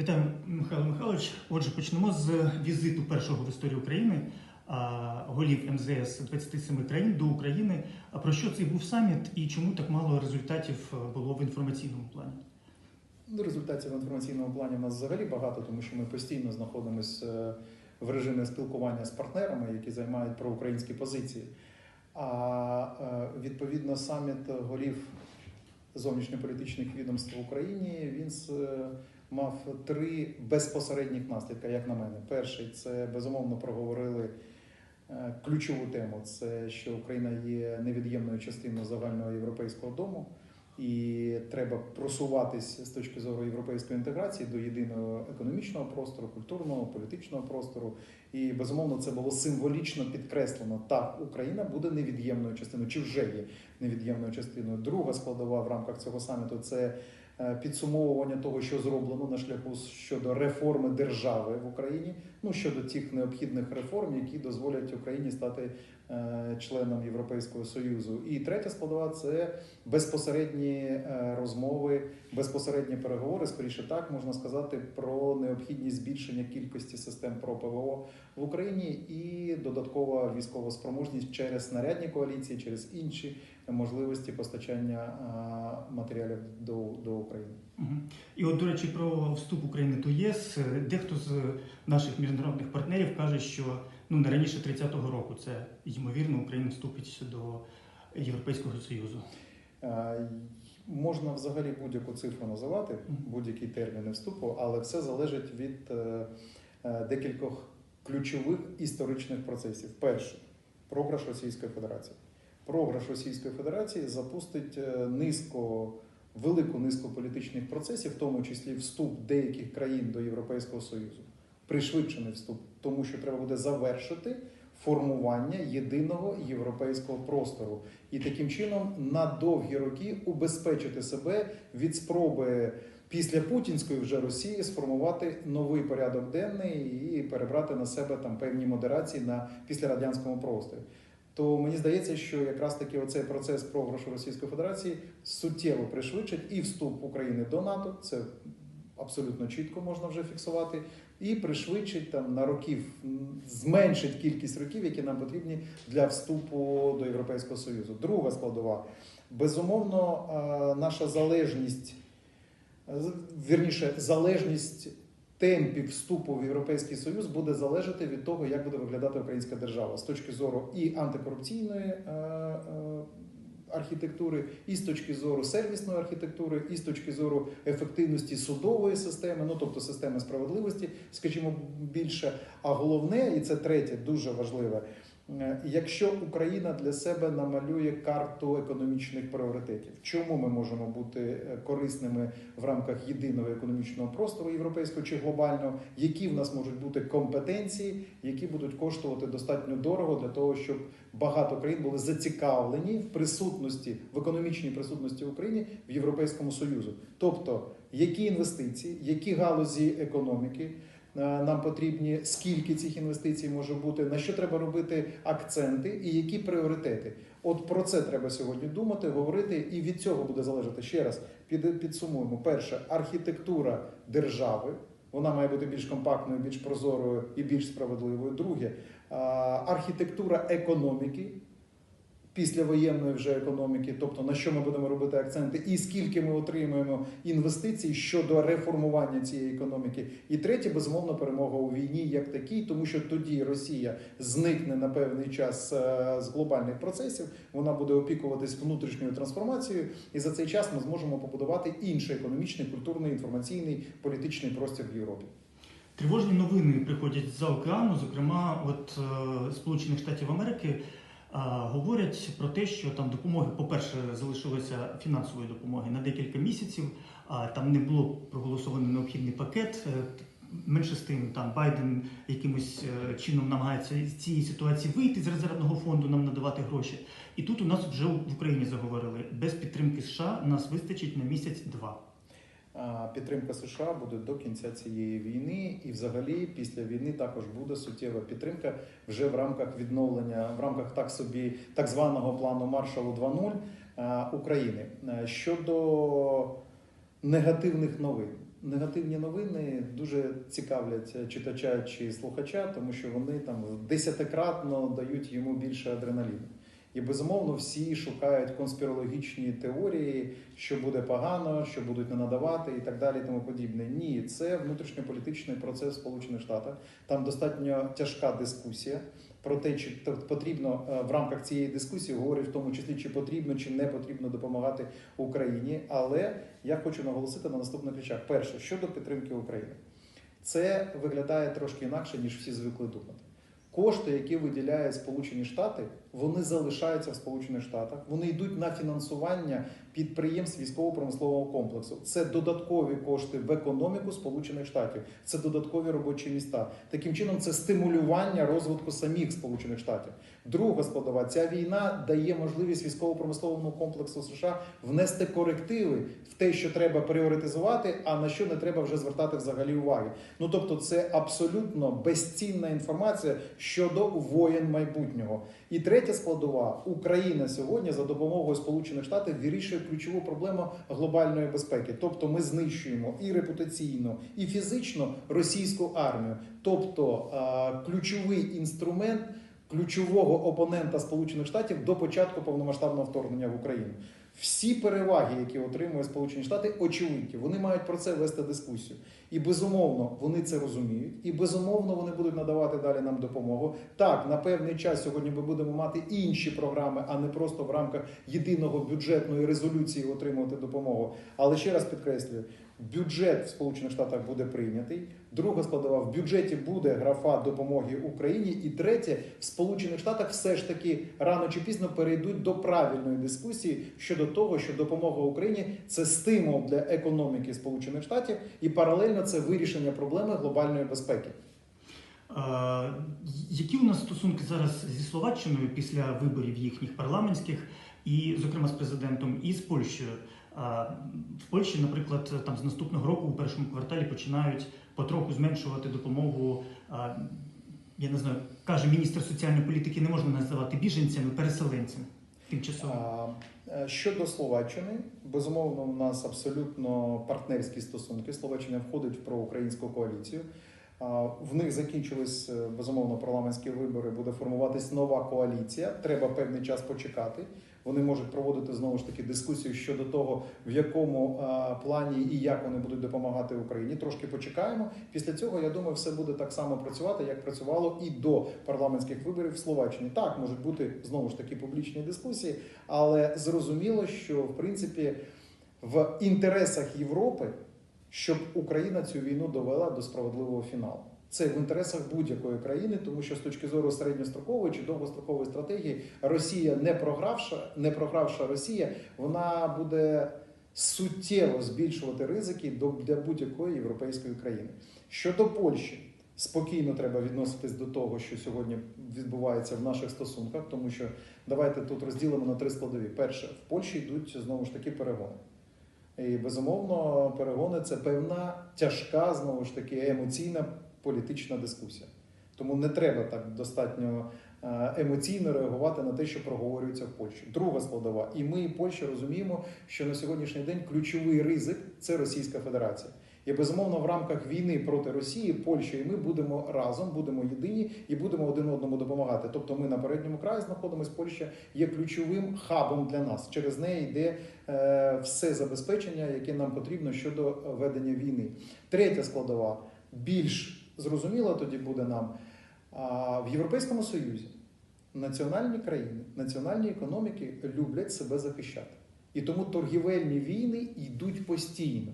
Вітаю, Михайло Михайлович. Отже, почнемо з візиту першого в історії України голів МЗС 27 країн до України. А про що цей був саміт і чому так мало результатів е, було в інформаційному плані? Ну, результатів в інформаційному плані у нас взагалі багато, тому що ми постійно знаходимося в режимі спілкування з партнерами, які займають проукраїнські позиції. А е, відповідно саміт голів зовнішньополітичних відомств в Україні він мав три безпосередніх наслідки, як на мене. Перший це безумовно проговорили е, ключову тему: це що Україна є невід'ємною частиною загального європейського дому. І треба просуватись з точки зору європейської інтеграції до єдиного економічного простору, культурного, політичного простору. І безумовно це було символічно підкреслено. Так, Україна буде невід'ємною частиною, чи вже є невід'ємною частиною. Друга складова в рамках цього саміту це підсумовування того, що зроблено на шляху щодо реформи держави в Україні. Ну щодо тих необхідних реформ, які дозволять Україні стати е, членом Європейського союзу. І третя складова це безпосередні е, розмови, безпосередні переговори. Скоріше так можна сказати про необхідність збільшення кількості систем про ПВО в Україні і додаткова військова спроможність через снарядні коаліції, через інші можливості постачання е, матеріалів до, до України. І от, до речі, про вступ України до ЄС. Дехто з наших міжнародних партнерів каже, що ну не раніше 30-го року це ймовірно Україна вступить до Європейського Союзу. Е, Можна взагалі будь-яку цифру називати, будь-які терміни вступу, але все залежить від е, е, декількох ключових історичних процесів. Перше програш Російської Федерації. Програш Російської Федерації запустить низку, велику низку політичних процесів, в тому числі вступ деяких країн до Європейського Союзу, пришвидшений вступ, тому що треба буде завершити формування єдиного європейського простору і таким чином на довгі роки убезпечити себе від спроби після путінської вже Росії сформувати новий порядок денний і перебрати на себе там певні модерації на післярадянському просторі. То мені здається, що якраз таки оцей процес програшу Російської Федерації суттєво пришвидшить і вступ України до НАТО. Це абсолютно чітко можна вже фіксувати, і пришвидшить там на років, зменшить кількість років, які нам потрібні для вступу до Європейського Союзу. Друга складова. Безумовно, наша залежність, вірніше, залежність темпів вступу в Європейський Союз буде залежати від того, як буде виглядати українська держава з точки зору і антикорупційної архітектури, і з точки зору сервісної архітектури, і з точки зору ефективності судової системи, ну тобто системи справедливості, скажімо, більше. А головне, і це третє, дуже важливе. Е, Якщо Україна для себе намалює карту економічних пріоритетів, чому ми можемо бути е, корисними в рамках єдиного економічного простору європейського чи глобального, які в нас можуть бути компетенції, які будуть коштувати достатньо дорого для того, щоб багато країн були зацікавлені в присутності в економічній присутності в Україні в Європейському Союзу. Тобто, які інвестиції, які галузі економіки. е, Нам потрібні скільки цих інвестицій може бути, на що треба робити акценти і які пріоритети. От про це треба сьогодні думати, говорити, і від цього буде залежати ще раз. Підсумуємо: перше, архітектура держави. Вона має бути більш компактною, більш прозорою і більш справедливою. Друге, архітектура економіки, післявоєнної вже економіки, тобто на що ми будемо робити акценти, і скільки ми отримуємо інвестицій щодо реформування цієї економіки. І третє, безумовно, перемога у війні як такій, тому що тоді Росія зникне на певний час е, з глобальних процесів. Вона буде опікуватись внутрішньою трансформацією, і за цей час ми зможемо побудувати інший економічний, культурний, інформаційний, політичний простір в Європі. Тривожні новини приходять з-за океану. Зокрема, от е, Сполучених Штатів Америки говорять про те, що там допомоги, по-перше, залишилося фінансової допомоги на декілька місяців. А там не було проголосований необхідний пакет. Е, Менше з тим, там Байден якимось е, чином намагається з цієї ситуації вийти з резервного фонду, нам надавати гроші. І тут у нас вже в Україні заговорили без підтримки США нас вистачить на місяць-два. Підтримка США буде до кінця цієї війни, і взагалі після війни також буде суттєва підтримка вже в рамках відновлення, в рамках так собі так званого плану Маршалу 2.0 а, України. Щодо негативних новин, негативні новини дуже цікавлять читача чи слухача, тому що вони там десятикратно дають йому більше адреналіну. І безумовно всі шукають конспірологічні теорії, що буде погано, що будуть не надавати і так далі, і тому подібне. Ні, це внутрішньополітичний процес Сполучених Штатах. Там достатньо тяжка дискусія про те, чи потрібно е, в рамках цієї дискусії говорять в тому числі, чи потрібно чи не потрібно допомагати Україні. Але я хочу наголосити на наступних речах. Перше, щодо підтримки України, це виглядає трошки інакше, ніж всі звикли думати. Кошти, які виділяють Сполучені Штати, вони залишаються в Сполучених Штатах. Вони йдуть на фінансування підприємств військово-промислового комплексу. Це додаткові кошти в економіку Сполучених Штатів, це додаткові робочі міста. Таким чином, це стимулювання розвитку самих Сполучених Штатів. Друга складова ця війна дає можливість військово-промисловому комплексу США внести корективи в те, що треба пріоритизувати, а на що не треба вже звертати взагалі уваги. Ну тобто, це абсолютно безцінна інформація щодо воєн майбутнього. І третя складова Україна сьогодні за допомогою Сполучених Штатів вирішує ключову проблему глобальної безпеки. Тобто, ми знищуємо і репутаційно, і фізично російську армію. Тобто е, ключовий інструмент ключового опонента Сполучених Штатів до початку повномасштабного вторгнення в Україну. Всі переваги, які отримує Сполучені Штати, очевидні. Вони мають про це вести дискусію. І безумовно вони це розуміють, і безумовно вони будуть надавати далі нам допомогу. Так, на певний час сьогодні ми будемо мати інші програми, а не просто в рамках єдиного бюджетної резолюції отримувати допомогу. Але ще раз підкреслюю, бюджет в Сполучених Штатах буде прийнятий. Друга складова в бюджеті буде графа допомоги Україні. І третє, в Сполучених Штатах все ж таки рано чи пізно перейдуть до правильної дискусії щодо того, що допомога Україні це стимул для економіки Сполучених Штатів, і паралельно це вирішення проблеми глобальної безпеки. Е, Які у нас стосунки зараз зі Словаччиною після виборів їхніх парламентських, і, зокрема, з президентом, і з Польщею? В Польщі, наприклад, там з наступного року у першому кварталі починають потроху зменшувати допомогу. Я не знаю, каже міністр соціальної політики, не можна називати біженцями, переселенцями тимчасово. Е, Щодо Словаччини, безумовно, у нас абсолютно партнерські стосунки. Словаччина входить в проукраїнську коаліцію. В них закінчились е, безумовно парламентські вибори. Буде формуватись нова коаліція. Треба певний час почекати. Вони можуть проводити знову ж таки дискусію щодо того, в якому плані і як вони будуть допомагати Україні. Трошки почекаємо. Після цього я думаю, все буде так само працювати, як працювало і до парламентських виборів в Словаччині. Так можуть бути знову ж таки публічні дискусії, але зрозуміло, що в принципі в інтересах Європи, щоб Україна цю війну довела до справедливого фіналу. Це в інтересах будь-якої країни, тому що з точки зору середньострокової чи довгострокової стратегії Росія не програвша, не програвша Росія, вона буде суттєво збільшувати ризики для будь-якої європейської країни. Щодо Польщі, спокійно треба відноситись до того, що сьогодні відбувається в наших стосунках, тому що давайте тут розділимо на три складові. Перше, в Польщі йдуть знову ж таки перегони. І безумовно, перегони це певна тяжка, знову ж таки, емоційна політична дискусія. Тому не треба так достатньо е, емоційно реагувати на те, що проговорюється в Польщі. Друга складова, і ми, Польща, розуміємо, що на сьогоднішній день ключовий ризик це Російська Федерація. І безумовно, в рамках війни проти Росії, Польща і ми будемо разом, будемо єдині і будемо один одному допомагати. Тобто, ми на передньому краї знаходимося. Польща є ключовим хабом для нас. Через неї йде е, все забезпечення, яке нам потрібно щодо ведення війни. Третя складова більш зрозуміла тоді буде нам в Європейському Союзі. Національні країни, національні економіки люблять себе захищати. І тому торгівельні війни йдуть постійно.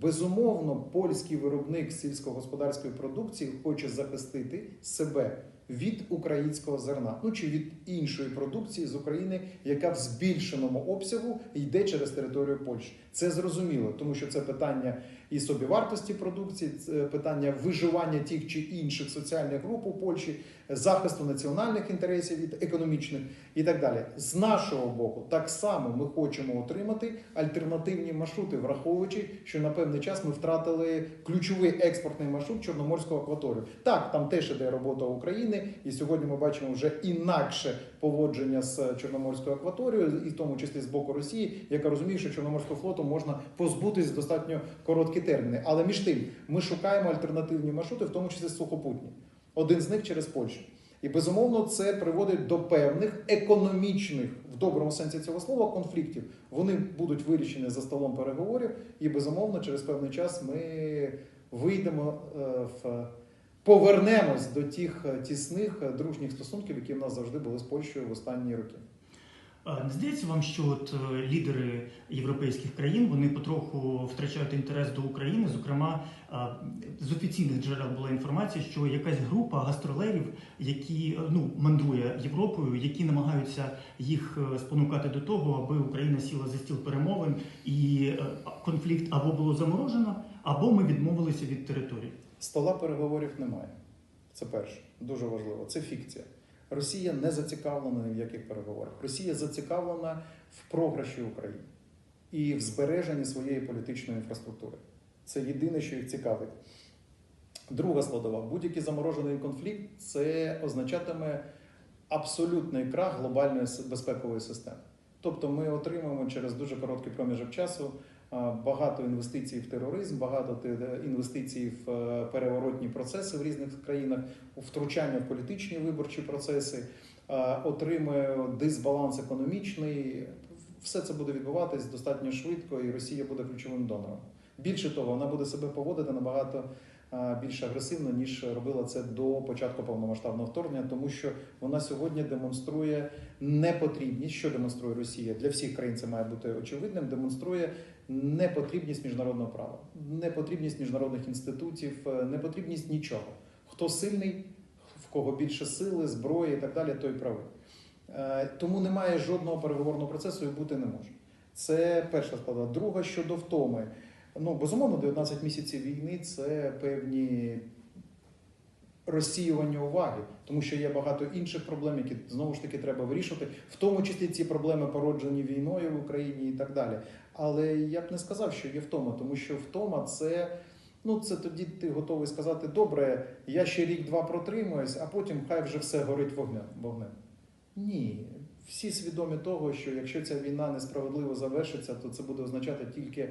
Безумовно, польський виробник сільськогосподарської продукції хоче захистити себе від українського зерна, ну чи від іншої продукції з України, яка в збільшеному обсягу йде через територію Польщі. Це зрозуміло, тому що це питання і собівартості продукції, це питання виживання тих чи інших соціальних груп у Польщі, захисту національних інтересів від економічних і так далі. З нашого боку, так само ми хочемо отримати альтернативні маршрути, враховуючи, що на певний час ми втратили ключовий експортний маршрут Чорноморського акваторію. Так, там теж іде робота України, і сьогодні ми бачимо вже інакше поводження з Чорноморською акваторією, і в тому числі з боку Росії, яка розуміє, що Чорноморського флоту можна позбутись в достатньо короткі терміни. Але між тим ми шукаємо альтернативні маршрути, в тому числі сухопутні. Один з них через Польщу. І безумовно це приводить до певних економічних, в доброму сенсі цього слова, конфліктів. Вони будуть вирішені за столом переговорів, і безумовно, через певний час ми вийдемо е, в повернемось до тих е, тісних е, дружніх стосунків, які в нас завжди були з Польщею в останні роки. Не здається вам, що от е, лідери європейських країн вони потроху втрачають інтерес до України. Зокрема, з офіційних джерел була інформація, що якась група гастролерів, які ну мандрує Європою, які намагаються їх спонукати до того, аби Україна сіла за стіл перемовин, і конфлікт або було заморожено, або ми відмовилися від території. Стола переговорів немає. Це перше, дуже важливо. Це фікція. Росія не зацікавлена ні в яких переговорах. Росія зацікавлена в програші України і в збереженні своєї політичної інфраструктури. Це єдине, що їх цікавить. Друга складова: будь-який заморожений конфлікт це означатиме абсолютний крах глобальної безпекової системи. Тобто ми отримаємо через дуже короткий проміжок часу багато інвестицій в тероризм, багато інвестицій в е, переворотні процеси в різних країнах, втручання в політичні виборчі процеси, отримує дисбаланс економічний. Все це буде відбуватись достатньо швидко, і Росія буде ключовим донором. Більше того, вона буде себе поводити набагато більш агресивно, ніж робила це до початку повномасштабного вторгнення, тому що вона сьогодні демонструє непотрібність, що демонструє Росія для всіх країн. Це має бути очевидним. Демонструє непотрібність міжнародного права, непотрібність міжнародних інститутів, е, непотрібність нічого. Хто сильний, в кого більше сили, зброї і так далі, той правий. Е, Тому немає жодного переговорного процесу і бути не може. Це перша складова. Друга щодо втоми. Ну, безумовно, 19 місяців війни це певні розсіювання уваги, тому що є багато інших проблем, які знову ж таки треба вирішувати, в тому числі ці проблеми породжені війною в Україні і так далі. Але я б не сказав, що є втома, тому що втома це. Ну, це тоді ти готовий сказати, добре, я ще рік-два протримуюсь, а потім хай вже все горить вогнем. вогнем. Ні, всі свідомі того, що якщо ця війна несправедливо завершиться, то це буде означати тільки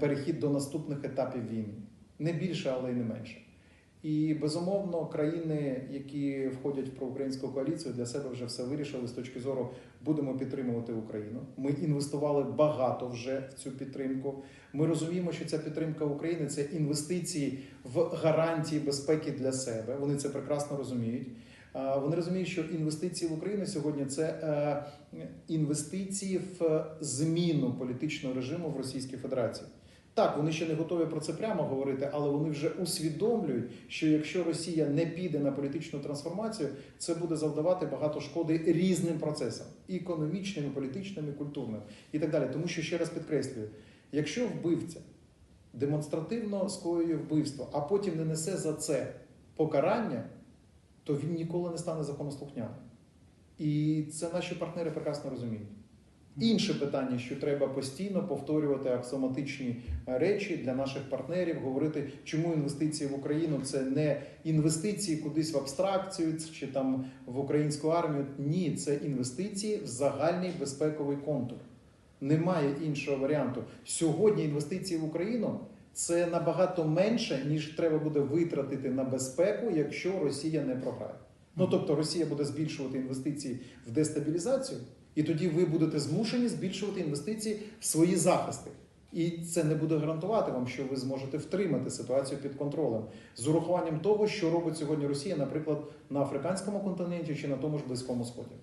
перехід до наступних етапів війни. Не більше, але й не менше. І безумовно, країни, які входять в проукраїнську коаліцію, для себе вже все вирішили з точки зору будемо підтримувати Україну. Ми інвестували багато вже в цю підтримку. Ми розуміємо, що ця підтримка України це інвестиції в гарантії безпеки для себе. Вони це прекрасно розуміють. Вони розуміють, що інвестиції в Україну сьогодні це е, інвестиції в зміну політичного режиму в Російській Федерації. Так, вони ще не готові про це прямо говорити, але вони вже усвідомлюють, що якщо Росія не піде на політичну трансформацію, це буде завдавати багато шкоди різним процесам економічним, політичним, і культурним, і так далі. Тому що ще раз підкреслюю, якщо вбивця демонстративно скоює вбивство, а потім не несе за це покарання, то він ніколи не стане законослухняним. І це наші партнери прекрасно розуміють. Інше питання, що треба постійно повторювати аксіоматичні речі для наших партнерів, говорити, чому інвестиції в Україну це не інвестиції кудись в абстракцію чи там в українську армію. Ні, це інвестиції в загальний безпековий контур. Немає іншого варіанту. Сьогодні інвестиції в Україну це набагато менше, ніж треба буде витратити на безпеку, якщо Росія не програє. Ну тобто Росія буде збільшувати інвестиції в дестабілізацію, і тоді ви будете змушені збільшувати інвестиції в свої захисти. І це не буде гарантувати вам, що ви зможете втримати ситуацію під контролем з урахуванням того, що робить сьогодні Росія, наприклад, на африканському континенті чи на тому ж близькому сході.